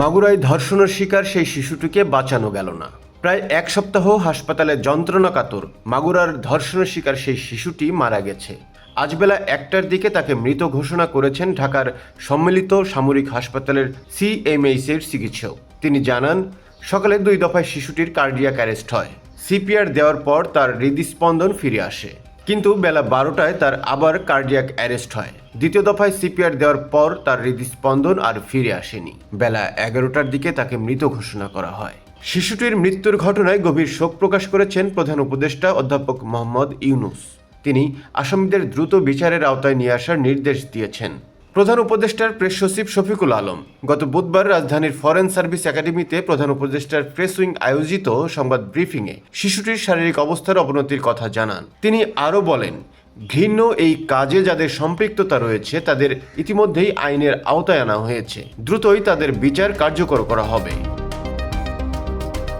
মাগুরায় ধর্ষণের শিকার সেই শিশুটিকে বাঁচানো গেল না। প্রায় এক সপ্তাহ হাসপাতালে যন্ত্রণা কাতর, মাগুরার ধর্ষণের শিকার সেই শিশুটি মারা গেছে। আজ বেলা একটার দিকে তাকে মৃত ঘোষণা করেছেন ঢাকার সম্মিলিত সামরিক হাসপাতালের সিএমএইচ এর চিকিৎসক। তিনি জানান, সকালে দুই দফায় শিশুটির কার্ডিয়াক অ্যারেস্ট হয়। সিপিআর দেওয়ার পর তার হৃদস্পন্দন ফিরে আসে। কিন্তু বেলা বারোটায় তার আবার কার্ডিয়াক অ্যারেস্ট হয়। দ্বিতীয় দফায় সিপিআর দেওয়ার পর তার হৃদস্পন্দন আর ফিরে আসেনি। বেলা এগারোটার দিকে তাকে মৃত ঘোষণা করা হয়। শিশুটির মৃত্যুর ঘটনায় গভীর শোক প্রকাশ করেছেন প্রধান উপদেষ্টা অধ্যাপক মোহাম্মদ ইউনুস। তিনি আসামিদের দ্রুত বিচারের আওতায় নিয়ে আসার নির্দেশ দিয়েছেন। প্রধান উপদেষ্টার প্রেস সচিব শফিকুল আলম, গত বুধবার রাজধানীর ফরেন সার্ভিস একাডেমিতে প্রধান উপদেষ্টার প্রেস উইং আয়োজিত সংবাদ ব্রিফিংয়ে শিশুটির শারীরিক অবস্থার অবনতির কথা জানান। তিনি আরও বলেন, ঘৃণ্য এই কাজে যাদের সম্পৃক্ততা রয়েছে, তাদের ইতিমধ্যেই আইনের আওতায় আনা হয়েছে। দ্রুতই তাদের বিচার কার্যকর করা হবে।